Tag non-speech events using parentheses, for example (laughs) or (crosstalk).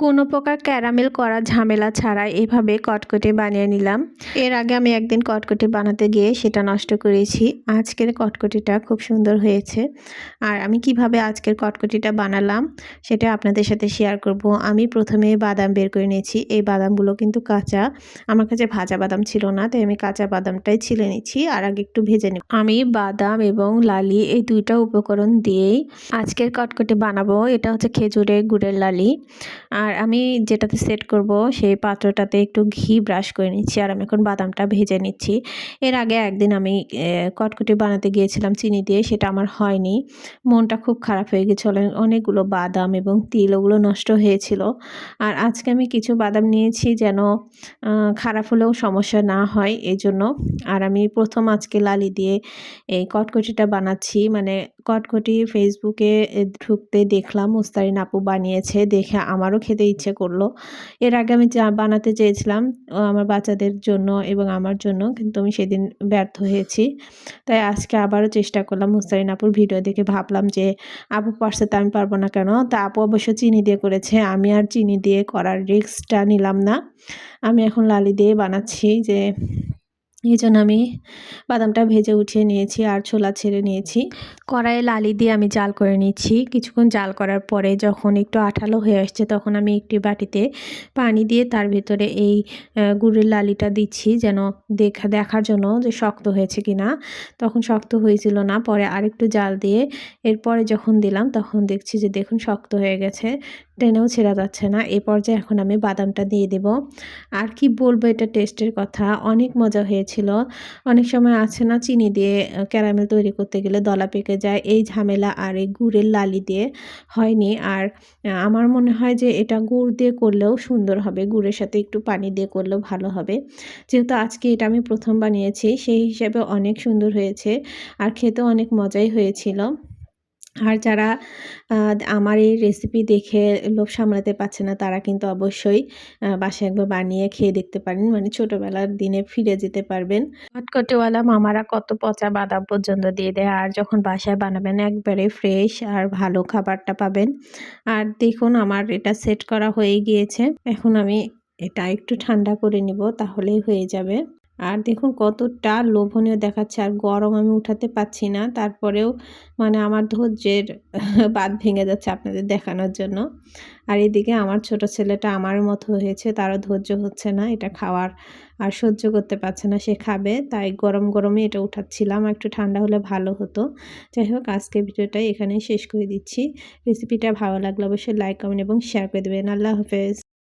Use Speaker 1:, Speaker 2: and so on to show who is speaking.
Speaker 1: কোনো প্রকার ক্যারামেল করা ঝামেলা ছাড়া এভাবে কটকটি বানিয়ে নিলাম। এর আগে আমি একদিন কটকটি বানাতে গিয়ে সেটা নষ্ট করেছি। আজকের কটকটিটা খুব সুন্দর হয়েছে। আর আমি কীভাবে আজকের কটকটিটা বানালাম সেটা আপনাদের সাথে শেয়ার করব। আমি প্রথমে বাদাম বের করে নিয়েছি। এই বাদামগুলো কিন্তু কাঁচা। আমার কাছে ভাজা বাদাম ছিল না, তাই আমি কাঁচা বাদামটাই ছিলে নিচ্ছি আর আগে একটু ভেজে নিই আমি বাদাম এবং লালি এই দুইটা উপকরণ দিয়েই আজকের কটকটি বানাবো। এটা হচ্ছে খেজুরের গুড়ের লালি। আর আমি যেটাতে সেট করব, সেই পাত্রটাতে একটু ঘি ব্রাশ করে নিচ্ছি আর আমি এখন বাদামটা ভেজে নিচ্ছি। এর আগে একদিন আমি কটকটি বানাতে গিয়েছিলাম চিনি দিয়ে, সেটা আমার হয়নি। মনটা খুব খারাপ হয়ে গেছিল অনেকগুলো বাদাম এবং তিল, ওগুলো নষ্ট হয়েছিল। আর আজকে আমি কিছু বাদাম নিয়েছি যেন খারাপ হলেও সমস্যা না হয় এই জন্য আর আমি প্রথম আজকে লালি দিয়ে এই কটকটিটা বানাচ্ছি মানে কটকটি ফেসবুকে ঢুকতে দেখলাম, মুস্তারিন আপু বানিয়েছে, দেখে আমারও খেতে ইচ্ছে করল। এর আগে আমি চা বানাতে চেয়েছিলাম আমার বাচ্চাদের জন্য এবং আমার জন্য, কিন্তু আমি সেদিন ব্যর্থ হয়েছি। তাই আজকে আবারও চেষ্টা করলাম মুস্তারিন আপুর ভিডিও দেখে। ভাবলাম যে, আপু পারছে তো আমি পারব না কেন? তা আপু অবশ্য চিনি দিয়ে করেছে। আমি আর চিনি দিয়ে করার রিস্কটা নিলাম না। আমি এখন লালি দিয়ে বানাচ্ছি যে এই জন্য আমি বাদামটা ভেজে উঠিয়ে নিয়েছি আর ছোলা ছেড়ে নিয়েছি। কড়াইয়ে লালি দিয়ে আমি জাল করে নিচ্ছি। কিছুক্ষণ জাল করার পরে যখন একটু আঠালো হয়ে আসছে তখন আমি একটি বাটিতে পানি দিয়ে তার ভিতরে এই গুড়ের লালিটা দিচ্ছি যেন দেখা, দেখার জন্য যে শক্ত হয়েছে কি না তখন শক্ত হয়েছিল না। পরে আরেকটু জাল দিয়ে এরপরে যখন দিলাম তখন দেখছি যে দেখুন শক্ত হয়ে গেছে। টেনেও ছেড়া যাচ্ছে না। এ পর্যায়ে এখন আমি বাদামটা দিয়ে দেব। আর কি বলব, এটা টেস্টের কথা। অনেক মজা হয়েছিল। অনেক সময় আছে না চিনি দিয়ে ক্যারামেল তৈরি করতে গেলে দলা পেকে যায়। এই ঝামেলা আর এই গুড়ের লালি দিয়ে হয়নি। আর আমার মনে হয় যে এটা গুড় দিয়ে করলেও সুন্দর হবে। গুড়ের সাথে একটু পানি দিয়ে করলেও ভালো হবে। যেহেতু আজকে এটা আমি প্রথম বানিয়েছি, সেই হিসাবে অনেক সুন্দর হয়েছে। আর খেতেও অনেক মজাই হয়েছিল। আর যারা আমার এই রেসিপি দেখে লোভ সামলাতে পারছে না, তারা কিন্তু অবশ্যই বাসায় একবার বানিয়ে খেয়ে দেখতে পারেন। মানে ছোটোবেলার দিনে ফিরে যেতে পারবেন। কটকটিওয়ালা মামারা কত পচা বাদাম পর্যন্ত দিয়ে দেয়। আর যখন বাসায় বানাবেন, একবারে ফ্রেশ আর ভালো খাবারটা পাবেন। আর দেখুন, আমার এটা সেট করা হয়ে গিয়েছে। এখন আমি এটা একটু ঠান্ডা করে নিব, তাহলেই হয়ে যাবে। আর দেখুন কতটা লোভনীয় দেখাচ্ছে, আর গরম আমি উঠাতে পাচ্ছি না। তারপরেও মানে আমার ধৈর্যের (laughs) বাদ ভেঙে যাচ্ছে আপনাদের দেখানোর জন্য। আর এদিকে আমার ছোট ছেলেটা আমার মতো হয়েছে, তারও ধৈর্য হচ্ছে না, এটা খাওয়ার আর সহ্য করতে পারছে না, সে খাবে। তাই গরম গরমে এটা উঠাচ্ছিলাম, একটু ঠান্ডা হলে ভালো হতো। যাই হোক আজকে ভিডিওটা এখানেই শেষ করে দিচ্ছি। রেসিপিটা ভালো লাগলে অবশ্যই লাইক, কমেন্ট এবং শেয়ার করে দেবেন। আল্লাহ হাফেজ।